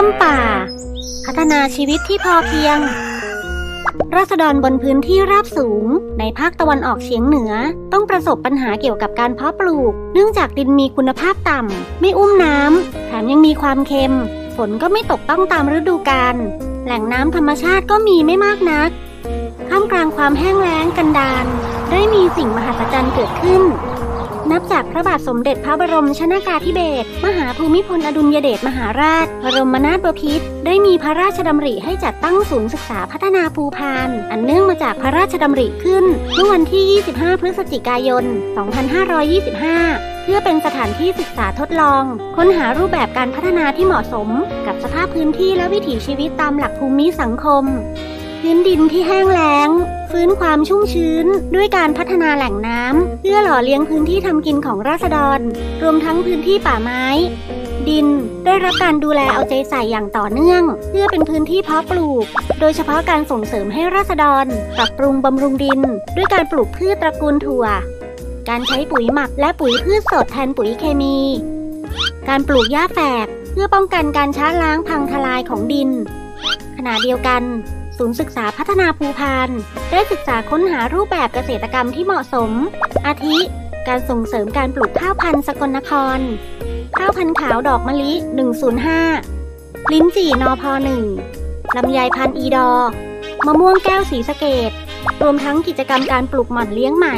พิ่มป่า พัฒนาชีวิตที่พอเพียง ราษฎรบนพื้นที่ราบสูง ในภาคตะวันออกเฉียงเหนือ ต้องประสบปัญหาเกี่ยวกับการเพาะปลูก เนื่องจากดินมีคุณภาพต่ำ ไม่อุ้มน้ำ แถมยังมีความเค็ม ฝนก็ไม่ตกต้องตามฤดูกาล แหล่งน้ำธรรมชาติก็มีไม่มากนัก ท่ามกลางความแห้งแล้งกันดารได้มีสิ่งมหัศจรรย์เกิดขึ้น นับจากพระบาทสมเด็จพระบรมชนากาธิเบศรมหาภูมิพลอดุลยเดชมหาราช บรมนาถบพิตรได้มีพระราชดำริให้จัดตั้งศูนย์ศึกษาพัฒนาภูพาน อันเนื่องมาจากพระราชดำริขึ้นเมื่อวันที่ 25 พฤศจิกายน 2525เพื่อเป็นสถานที่ศึกษาทดลอง ค้นหารูปแบบการพัฒนาที่เหมาะสม กับสภาพพื้นที่และวิถีชีวิตตามหลักภูมิสังคม พื้นดินที่แห้งแล้ง ฟื้นความชุ่มชื้น ด้วยการพัฒนาแหล่งน้ำเพื่อหล่อเลี้ยงพื้นที่ทำกินของราษฎร รวมทั้งพื้นที่ป่าไม้ ดินได้รับการดูแลเอาใจใส่อย่างต่อเนื่อง เพื่อเป็นพื้นที่เพาะปลูก โดยเฉพาะการส่งเสริมให้ราษฎร ปรับปรุงบำรุงดิน ด้วยการปลูกพืชตระกูลถั่ว การใช้ปุ๋ยหมักและปุ๋ยพืชสดแทนปุ๋ยเคมี การปลูกหญ้าแฝกเพื่อป้องกันการช้าล้างพังทลายของดิน ขณะเดียวกัน ศูนย์ศึกษาพัฒนาภูพานได้ศึกษาค้นหารูปแบบเกษตรกรรมที่เหมาะสม อาทิ การส่งเสริมการปลูกข้าวพันธุ์สกลนคร ข้าวพันธุ์ขาวดอกมะลิ 105 ลิ้นจี่นอพ1ลำไยพันธุ์อีดอ มะม่วงแก้วสีสะเกดรวมทั้งกิจกรรมการปลูกหม่อนเลี้ยงไหม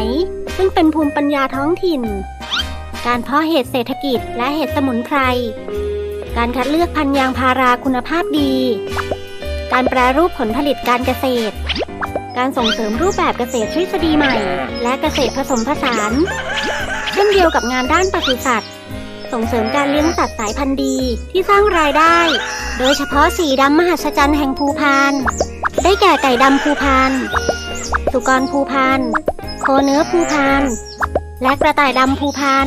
ซึ่งเป็นภูมิปัญญาท้องถิ่น การเพาะเห็ดเศรษฐกิจและเห็ดสมุนไพร การคัดเลือกพันธุ์ยางพาราคุณภาพดี การแปรรูปผลผลิตการเกษตร การส่งเสริมรูปแบบเกษตรทฤษฎีใหม่ และเกษตรผสมผสาน เช่นเดียวกับงานด้านปศุสัตว์ ส่งเสริมการเลี้ยงสัตว์สายพันธุ์ดีที่สร้างรายได้ โดยเฉพาะสีดำมหัศจรรย์แห่งภูพาน ได้แก่ไก่ดำภูพาน สุกรภูพาน โคเนื้อภูพาน และกระต่ายดำภูพาน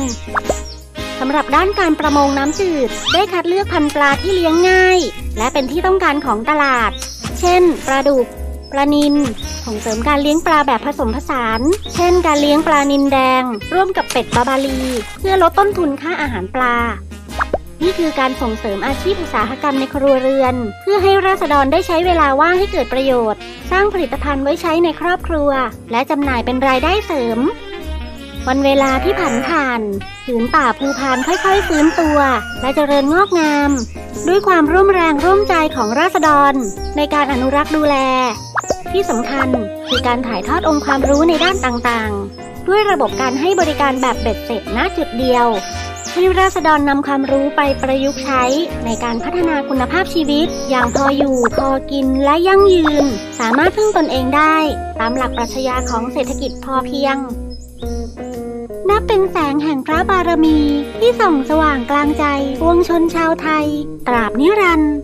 ำหรับด้านการประมงน้ำจืด ได้คัดเลือกพันธุ์ปลาที่เลี้ยงง่าย และเป็นที่ต้องการของตลาด เช่น ปลาดุก ปลานิลส่งเสริมการเลี้ยงปลาแบบผสมผสาน เช่น การเลี้ยงปลานิลแดง ร่วมกับเป็ดบาบาลี เพื่อลดต้นทุนค่าอาหารปลา นี่คือการส่งเสริมอาชีพอุตสาหกรรมในครัวเรือน เพื่อให้ราษฎรได้ใช้เวลาว่างให้เกิดประโยชน์ สร้างผลิตภัณฑ์ไว้ใช้ในครอบครัว และจำหน่ายเป็นรายได้เสริม วันเวลาที่ผ่านผ่านผืนป่าภูพานค่อยๆฟื้นตัว และเจริญงอกงาม ด้วยความร่วมแรงร่วมใจของราษฎร ในการอนุรักษ์ดูแล ที่สำคัญคือการถ่ายทอดองค์ความรู้ในด้านต่างๆ ด้วยระบบการให้บริการแบบเบ็ดเสร็จณจุดเดียว ให้ราษฎรนำความรู้ไปประยุกต์ใช้ ในการพัฒนาคุณภาพชีวิต อย่างพออยู่พอกินและยั่งยืน สามารถพึ่งตนเองได้ ตามหลักปรัชญาของเศรษฐกิจพอเพียง นับเป็นแสงแห่งพระบารมีที่ส่องสว่างกลางใจปวงชนชาวไทย ตราบนิรันดร์